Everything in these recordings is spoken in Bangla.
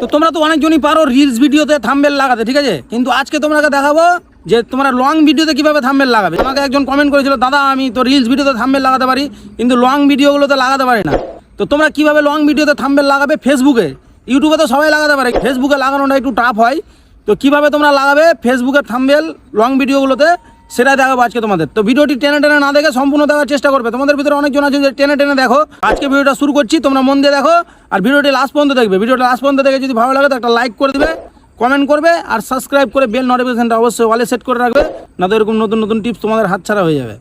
তো তোমরা তো অনেকজনই পারো রিলস ভিডিওতে থাম্বেল লাগাতে, ঠিক আছে? কিন্তু আজকে তোমাকে দেখাবো যে তোমরা লং ভিডিওতে কীভাবে থাম্বেল লাগাবে। আমাকে একজন কমেন্ট করেছিল, দাদা, আমি তো রিলস ভিডিওতে থাম্বেল লাগাতে পারি, কিন্তু লং ভিডিওগুলোতে লাগাতে পারি না। তো তোমরা কীভাবে লং ভিডিওতে থাম্বেল লাগাবে? ফেসবুকে ইউটিউবে তো সবাই লাগাতে পারে। ফেসবুকে লাগানোটা একটু টাফ হয়। তো কীভাবে তোমরা লাগাবে? ফেসবুকের থাম্বেল লং ভিডিওগুলোতে সেটা দেখাবো আজকে তোমাদের। তো ভিডিওটি টেনে টেনে না দেখে সম্পূর্ণ দেখার চেষ্টা করবে। তোমাদের ভিতরে অনেকজন আছে যে টেনে টেনে দেখো। আজকে ভিডিওটা শুরু করছি, তোমরা মন দিয়ে দেখো। আর ভিডিওটি লাস্ট পর্যন্ত দেখবে। ভিডিওটা লাস্ট পর্যন্ত দেখে যদি ভালো লাগে, তো একটা লাইক করে দিবে কমেন্ট করবে, আর সাবস্ক্রাইব করে বেল নোটিফিকেশনটা অবশ্যই ওয়ালে সেট করে রাখবে, না তো এরকম নতুন নতুন টিপস তোমাদের হাতছাড়া হয়ে যাবে।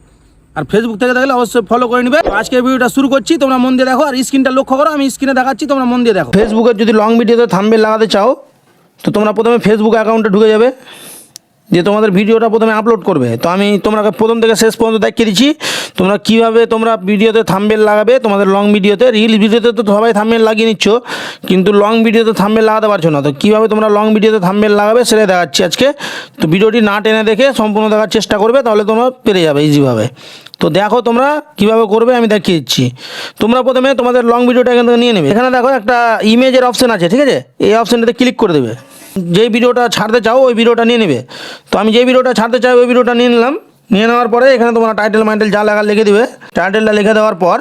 আর ফেসবুক থেকে দেখলে অবশ্যই ফলো করে নিবে। আজকে ভিডিওটা শুরু করছি, তোমরা মন দিয়ে দেখো। আর স্ক্রিনটা লক্ষ্য করো, আমি স্ক্রিনে দেখাচ্ছি, তোমরা মন দিয়ে দেখো। ফেসবুকের যদি লং ভিডিওতে থাম্বেল লাগাতে চাও, তো তোমরা প্রথমে ফেসবুক অ্যাকাউন্টে ঢুকে যাবে। যে তোমাদের ভিডিওটা প্রথমে আপলোড করবে। তো আমি তোমরা প্রথম থেকে শেষ পর্যন্ত দেখিয়ে দিচ্ছি। তোমরা কীভাবে তোমরা ভিডিওতে থাম্বেল লাগাবে, তোমাদের লং ভিডিওতে রিল ভিডিওতে তো সবাই থাম্বেল লাগিয়ে নিচ্ছ, কিন্তু লং ভিডিওতে থাম্বেল লাগাতে পারছ না। তো কীভাবে তোমরা লং ভিডিওতে থাম্বেল লাগাবে সেটাই দেখাচ্ছি আজকে। তো ভিডিওটি না টেনে দেখে সম্পূর্ণ দেখার চেষ্টা করবে, তাহলে তোমরা পেরে যাবে ইজিভাবে তো দেখো তোমরা কীভাবে করবে, আমি দেখিয়ে দিচ্ছি। তোমরা প্রথমে তোমাদের লং ভিডিওটা এখান থেকে নিয়ে নেবে। এখানে দেখো একটা ইমেজের অপশন আছে, ঠিক আছে? এই অপশনটাতে ক্লিক করে দেবে। যেই ভিডিওটা ছাড়তে চাও, ওই ভিডিওটা নিয়ে নেবে। তো আমি যেই ভিডিওটা ছাড়তে চাই, ওই ভিডিওটা নিয়ে নিলাম। নিয়ে নেওয়ার পরে এখানে তোমরা টাইটেল মাইটেল যা লেখা লিখে দেবে। টাইটেলটা লিখে দেওয়ার পর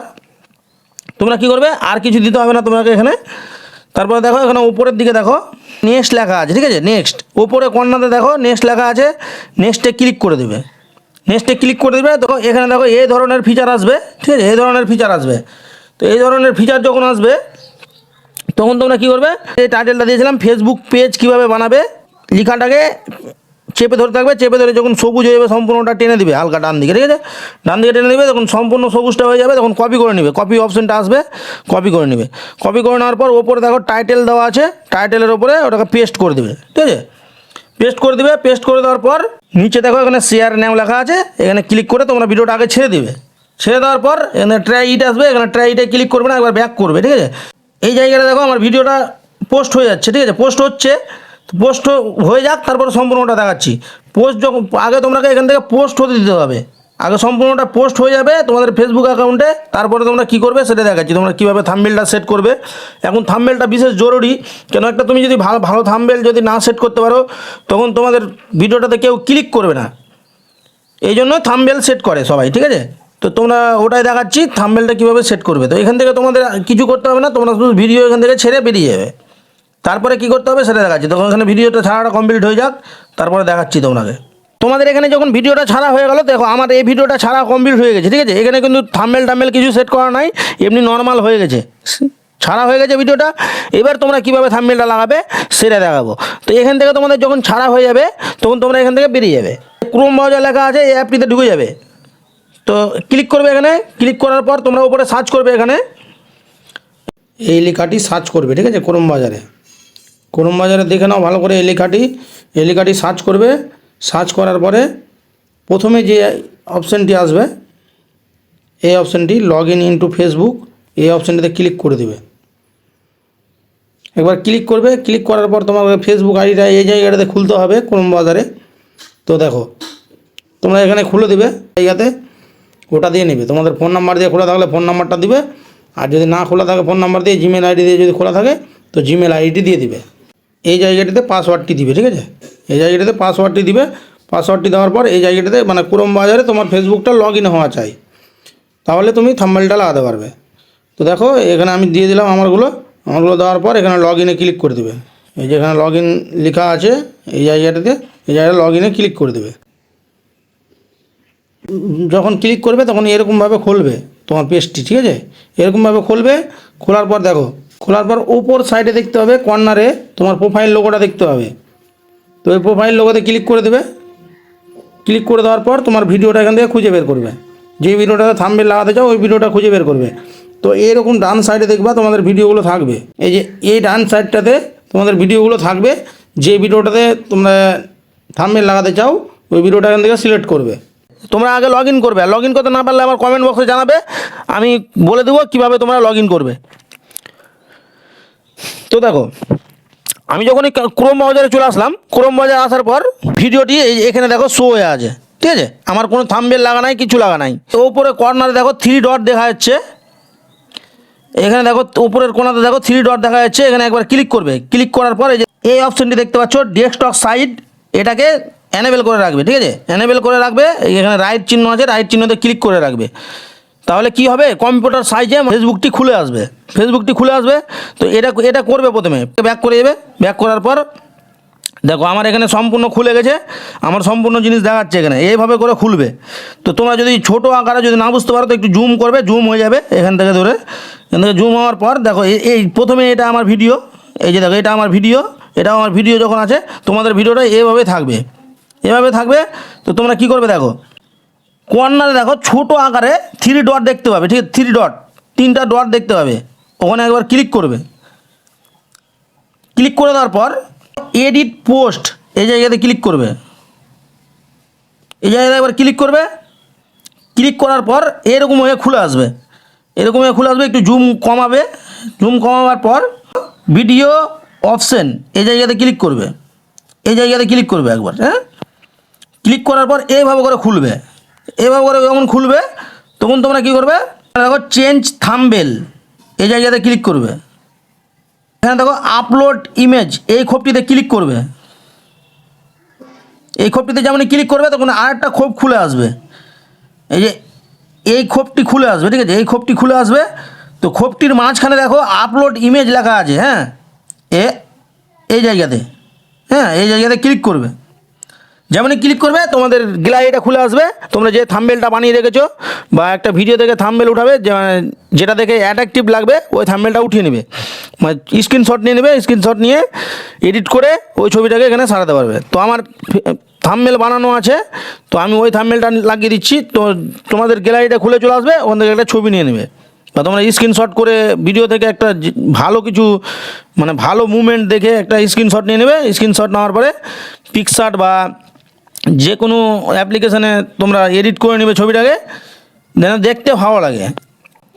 তোমরা কি করবে? আর কিছু দিতে হবে না তোমাকে এখানে। তারপরে দেখো, এখানে উপরের দিকে দেখো নেক্সট লেখা আছে, ঠিক আছে? নেক্সট উপরে কর্নারে দেখো নেক্সট লেখা আছে নেক্সটে ক্লিক করে দেবে। নেক্সটে ক্লিক করে দেবে, দেখো, এখানে দেখো, এই ধরনের ফিচার আসবে, ঠিক আছে? এই ধরনের ফিচার আসবে। তো এই ধরনের ফিচার যখন আসবে তখন তোমরা কী করবে? এই টাইটেলটা দিয়েছিলাম ফেসবুক পেজ কীভাবে বানাবে? লিখাটাকে চেপে ধরে থাকবে, চেপে ধরে যখন সবুজ হয়ে যাবে, সম্পূর্ণটা টেনে দিবে, হালকা ডান দিকে, ঠিক আছে? ডান দিকে টেনে দিবে তখন সম্পূর্ণ সবুজটা হয়ে যাবে, তখন কপি করে নেবে কপি অপশনটা আসবে কপি করে নেবে। কপি করে নেওয়ার পর ওপরে দেখো টাইটেল দেওয়া আছে টাইটেলের ওপরে ওটাকে পেস্ট করে দেবে, ঠিক আছে? পেস্ট করে দিবে পেস্ট করে দেওয়ার পর নিচে দেখো এখানে শেয়ার নেম লেখা আছে, এখানে ক্লিক করে তোমরা ভিডিওটা আগে ছেড়ে দিবে। ছেড়ে দেওয়ার পর এখানে ট্রাই ইট আসবে, এখানে ট্রাই ইটে ক্লিক করবে না, একবার ব্যাক করবে, ঠিক আছে? এই জায়গাটা দেখো, আমার ভিডিওটা পোস্ট হয়ে যাচ্ছে, ঠিক আছে? পোস্ট হচ্ছে পোস্ট হয়ে যাক, তারপর সম্পূর্ণটা দেখাচ্ছি। পোস্ট যখন, আগে তোমাকে এখান থেকে পোস্ট হতে দিতে হবে। আগে সম্পূর্ণটা পোস্ট হয়ে যাবে তোমাদের ফেসবুক অ্যাকাউন্টে তারপরে তোমরা কী করবে সেটা দেখাচ্ছি। তোমরা কীভাবে থাম্বেলটা সেট করবে। এখন থাম্বেলটা বিশেষ জরুরি, কেন একটা তুমি যদি ভালো ভালো থাম্বেল যদি না সেট করতে পারো, তখন তোমাদের ভিডিওটাতে কেউ ক্লিক করবে না। এই জন্য থাম্বেল সেট করে সবাই, ঠিক আছে? তো তোমরা ওটাই দেখাচ্ছি থাম্বেলটা কীভাবে সেট করবে। তো এখান থেকে তোমাদের কিছু করতে হবে না, তোমরা শুধু ভিডিও এখান থেকে ছেড়ে বেরিয়ে যাবে। তারপরে কি করতে হবে সেটা দেখাচ্ছি। তখন এখানে ভিডিওটা ছাড়াটা কমপ্লিট হয়ে যাক, তারপরে দেখাচ্ছি তোমাকে। তোমাদের এখানে যখন ভিডিওটা ছাড়া হয়ে গেল, দেখো আমার এই ভিডিওটা ছাড়া কমপ্লিট হয়ে গেছে, ঠিক আছে? এখানে কিন্তু থাম্বেল টাম্বেল কিছু সেট করা নাই, এমনি নর্মাল হয়ে গেছে। ছাড়া হয়ে গেছে ভিডিওটা এবার তোমরা কীভাবে থাম্বেলটা লাগাবে সেটা দেখাবো। তো এখান থেকে তোমাদের যখন ছাড়া হয়ে যাবে, তখন তোমরা এখান থেকে বেরিয়ে যাবে। ক্রোম ব্রাউজার লেখা আছে, এই অ্যাপটিতে ঢুকে যাবে। তো ক্লিক করবে এখানে ক্লিক করার পর তোমরা উপরে সার্চ করবে এখানে। এই লেখাটি সার্চ করবে, ঠিক আছে? ক্রোম বাজারে। ক্রোম বাজারে দেখে নাও, ভালো করে এই লেখাটি। এই লেখাটি সার্চ করবে। সার্চ করার পরে প্রথমে যে অপশানটি আসবে, এই অপশানটি লগ ইন ইনটু ফেসবুক এই অপশানটিতে ক্লিক করে দেবে। একবার ক্লিক করবে ক্লিক করার পর তোমার ফেসবুক আইডিটা এই জায়গাটাতে খুলতে হবে, ক্রোম বাজারে। তো দেখো, তোমরা এখানে খুলে দেবে জায়গাতে ওটা দিয়ে নেবে। তোমাদের ফোন নাম্বার দিয়ে খোলা থাকলে ফোন নাম্বারটা দিবে। আর যদি না খোলা থাকে ফোন নাম্বার দিয়ে জিমেল আইডি দিয়ে যদি খোলা থাকে, তো জিমেল আইডি দিয়ে দিবে। এই জায়গাটিতে পাসওয়ার্ডটি দিবে, ঠিক আছে? এই জায়গাটিতে পাসওয়ার্ডটি দিবে। পাসওয়ার্ডটি দেওয়ার পর এই জায়গাটিতে মানে ক্রোম বাজারে তোমার ফেসবুকটা লগ ইন হওয়া চাই। তাহলে তুমি থাম্বেলটা লাগাতে পারবে। তো দেখো, এখানে আমি দিয়ে দিলাম আমারগুলো। আমারগুলো দেওয়ার পর এখানে লগ ইনে ক্লিক করে দেবে। এই যে এখানে লগ ইন লেখা আছে এই জায়গাটাতে, এই জায়গায় লগ ইনে ক্লিক করে দেবে। যখন ক্লিক করবে তখন এরকমভাবে খুলবে তোমার পেজটি ঠিক আছে? এরকমভাবে খুলবে, খোলার পর দেখো, খোলার পর ওপর সাইডে দেখতে হবে কর্নারে তোমার প্রোফাইল লোগোটা দেখতে হবে। তো ওই প্রোফাইল লোগোতে ক্লিক করে দেবে। ক্লিক করে দেওয়ার পর তোমার ভিডিওটা এখান থেকে খুঁজে বের করবে। যে ভিডিওটাতে থাম্বেল লাগাতে চাও, ওই ভিডিওটা খুঁজে বের করবে। তো এরকম ডান সাইডে দেখবা তোমাদের ভিডিওগুলো থাকবে। এই যে এই ডান সাইডটাতে তোমাদের ভিডিওগুলো থাকবে। যে ভিডিওটাতে তোমরা থাম্বেল লাগাতে চাও, ওই ভিডিওটা এখান থেকে সিলেক্ট করবে। তোমরা আগে লগ ইন করবে। লগ ইন করতে না পারলে আমার কমেন্ট বক্সে জানাবে। আমি বলে দেবো কীভাবে তোমরা লগ ইন করবে। তো দেখো, আমি যখন এই ক্রোম বাজারে চলে আসলাম ক্রোম বাজারে আসার পর ভিডিওটি এই এখানে দেখো শো হয়ে আছে। ঠিক আছে? আমার কোনো থাম্বেল লাগা নাই, কিছু লাগা নাই। তো উপরে কর্নারে দেখো থ্রি ডট দেখা যাচ্ছে। এখানে দেখো, উপরের কোনাতে দেখো থ্রি ডট দেখা যাচ্ছে। এখানে একবার ক্লিক করবে। ক্লিক করার পরে যে এই অপশনটি দেখতে পাচ্ছ ডেস্কটপ সাইড এটাকে অ্যানেবেল করে রাখবে, ঠিক আছে? অ্যানেবেল করে রাখবে, এখানে রাইট চিহ্ন আছে রাইট চিহ্নতে ক্লিক করে রাখবে। তাহলে কি হবে? কম্পিউটার সাইজে ফেসবুকটি খুলে আসবে। ফেসবুকটি খুলে আসবে, তো এটা এটা করবে প্রথমে। ব্যাক করে যাবে ব্যাক করার পর, দেখো আমার এখানে সম্পূর্ণ খুলে গেছে, আমার সম্পূর্ণ জিনিস দেখাচ্ছে এখানে, এইভাবে করে খুলবে। তো তোমরা যদি ছোট আকারে যদি না বুঝতে পারো, তো একটু জুম করবে জুম হয়ে যাবে এখান থেকে ধরে। এখান থেকে জুম হওয়ার পর, দেখো এই- এই প্রথমে এটা আমার ভিডিও এই যে দেখো এটা আমার ভিডিও এটা আমার ভিডিও যখন আছে, তোমাদের ভিডিওটা এভাবে থাকবে। এভাবে থাকবে? তো তোমরা কি করবে দেখো? কর্নারে দেখো, ছোট আকারে থ্রি ডট দেখতে পাবে, ঠিক আছে? থ্রি ডট তিনটা ডট দেখতে পাবে। ওখানে একবার ক্লিক করবে। ক্লিক করে দেওয়ার পর এডিট পোস্ট এই জায়গাতে ক্লিক করবে। এই জায়গাতে একবার ক্লিক করবে। ক্লিক করার পর এরকম হয়ে খুলে আসবে। এরকম হয়ে খুলে আসবে, একটু জুম কমাবে। জুম কমাবার পর ভিডিও অপশন এই জায়গাতে ক্লিক করবে। এই জায়গাতে ক্লিক করবে একবার হ্যাঁ? ক্লিক করার পর এইভাবে করে খুলবে। এইভাবে করে যখন খুলবে, তখন তোমরা কী করবে? দেখো চেঞ্জ থাম্বেল এই জায়গাতে ক্লিক করবে। এখানে দেখো আপলোড ইমেজ এই খোপটিতে ক্লিক করবে। এই খোপটিতে যেমন ক্লিক করবে, তখন আরেকটা খোপ খুলে আসবে। এই যে এই খোপটি খুলে আসবে, ঠিক আছে? এই খোপটি খুলে আসবে। তো খোপটির মাঝখানে দেখো আপলোড ইমেজ লেখা আছে হ্যাঁ? এ, এই জায়গাতে হ্যাঁ? এই জায়গাতে ক্লিক করবে। যেমনই ক্লিক করবে, তোমাদের গ্যালারিটা খুলে আসবে। তোমরা যে থাম্বেলটা বানিয়ে রেখেছো, বা একটা ভিডিও থেকে থাম্বেল উঠাবে, যে- যেটা দেখে অ্যাট্রাকটিভ লাগবে, ওই থাম্বেলটা উঠিয়ে নেবে। মানে স্ক্রিনশট নিয়ে নেবে স্ক্রিনশট নিয়ে এডিট করে ওই ছবিটাকে এখানে সারাতে পারবে। তো আমার থাম্বেল বানানো আছে, তো আমি ওই থাম্বেলটা লাগিয়ে দিচ্ছি, তো তোমাদের গ্যালারিটা খুলে চলে আসবে, ওখান থেকে একটা ছবি নিয়ে নেবে। বা তোমরা স্ক্রিনশট করে ভিডিও থেকে একটা ভালো কিছু মানে ভালো মুভমেন্ট দেখে একটা স্ক্রিনশট নিয়ে নেবে। স্ক্রিনশট নেওয়ার পরে পিকশার্ট বা যে কোনো অ্যাপ্লিকেশানে তোমরা এডিট করে নেবে ছবিটাকে, যেন দেখতে ভালো লাগে।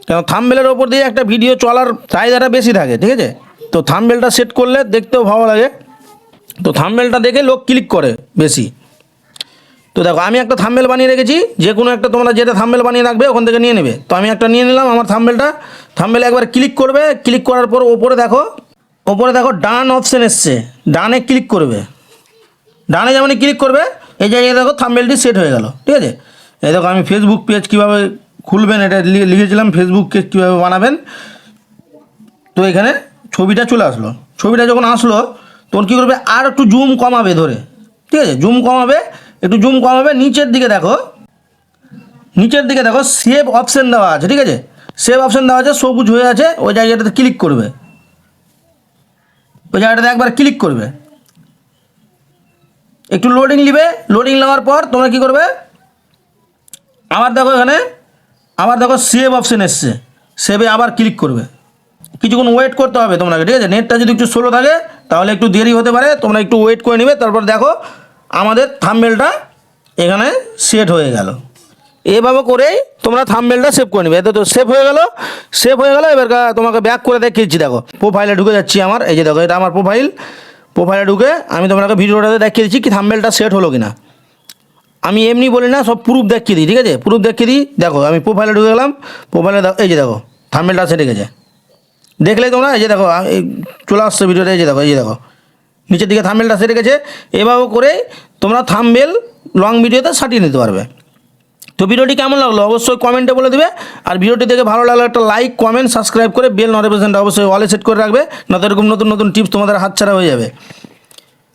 কেন থামবেলের ওপর দিয়ে একটা ভিডিও চলার চাহিদাটা বেশি থাকে, ঠিক আছে? তো থামবেলটা সেট করলে দেখতেও ভালো লাগে। তো থামবেলটা দেখে লোক ক্লিক করে বেশি। তো দেখো, আমি একটা থাম্বেল বানিয়ে রেখেছি যে কোনো একটা তোমরা যেটা থাম্বেল বানিয়ে রাখবে, ওখান থেকে নিয়ে নেবে। তো আমি একটা নিয়ে নিলাম আমার থাম্বেলটা থাম্বেলে একবার ক্লিক করবে ক্লিক করার পর ওপরে দেখো ওপরে দেখো ডান অপশান এসছে। ডানে ক্লিক করবে। ডানে যেমন ক্লিক করবে এই জায়গায় দেখো থাম্বেলটি সেট হয়ে গেল, ঠিক আছে? এই দেখো আমি ফেসবুক পেজ কীভাবে খুলবেন এটা লিখেছিলাম ফেসবুক পেজ কীভাবে বানাবেন? তো এখানে ছবিটা চলে আসলো। ছবিটা যখন আসলো, তখন কী করবে? আর একটু জুম কমাবে ধরে, ঠিক আছে? জুম কমাবে, একটু জুম কমাবে, নিচের দিকে দেখো, নিচের দিকে দেখো সেভ অপশান দেওয়া আছে, ঠিক আছে? সেভ অপশান দেওয়া আছে, সবুজ হয়ে আছে, ওই জায়গাটাতে ক্লিক করবে। ওই জায়গাটাতে একবার ক্লিক করবে। একটু লোডিং নিবে লোডিং নেওয়ার পর তোমরা কি করবে? আবার দেখো এখানে, আবার দেখো সেভ অপশন এসছে। সেভে আবার ক্লিক করবে। কিছুক্ষণ ওয়েট করতে হবে তোমাকে, ঠিক আছে? নেটটা যদি একটু স্লো থাকে, তাহলে একটু দেরি হতে পারে। তোমরা একটু ওয়েট করে নেবে, তারপর দেখো আমাদের থাম্বেলটা এখানে সেট হয়ে গেল। এভাবে করেই তোমরা থাম্বেলটা সেভ করে নেবে। এতে তো সেভ হয়ে গেল সেভ হয়ে গেল, এবার তোমাকে ব্যাক করে দেখিয়েছি, দেখো। প্রোফাইলে ঢুকে যাচ্ছি আমার, এই যে দেখো, এটা আমার প্রোফাইল প্রোফাইলে ঢুকে আমি তোমাকে ভিডিওটাতে দেখিয়ে দিচ্ছি কি থাম্বেলটা সেট হলো কিনা। আমি এমনি বলি না, সব প্রুফ দেখিয়ে দিই, ঠিক আছে? প্রুফ দেখিয়ে দিই, দেখো, আমি প্রোফাইলে ঢুকে গেলাম প্রোফাইলে এই যে দেখো থাম্বেলটা সেটে গেছে দেখলে তোমরা, এই যে দেখো চলে আসছে ভিডিওটা, এই যে দেখো, এই যে দেখো। নিচের দিকে থাম্বেলটা সেটে গেছে এভাবে করে তোমরা থাম্বেল লং ভিডিওতে সাটিয়ে নিতে পারবে। তো ভিডিওটি কেমন লাগল? অবশ্যই কমেন্টে বলে দেবে। আর ভিডিওটি দেখে ভালো লাগল একটা লাইক কমেন্ট সাবস্ক্রাইব করে বেল নোটিফিকেশনটা অবশ্যই অলে সেট করে রাখবে। না এরকম নতুন নতুন টিপস তোমাদের হাতছাড়া হয়ে যাবে।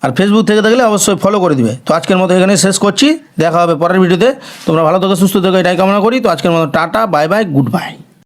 আর ফেসবুক থেকে দেখলে অবশ্যই ফলো করে দিবে। তো আজকের মতো এখানে শেষ করছি। দেখা হবে পরের ভিডিওতে। তোমরা ভালো থেকে, সুস্থ থেকে, এটাই কামনা করি। তো আজকের মতো tata bye bye good bye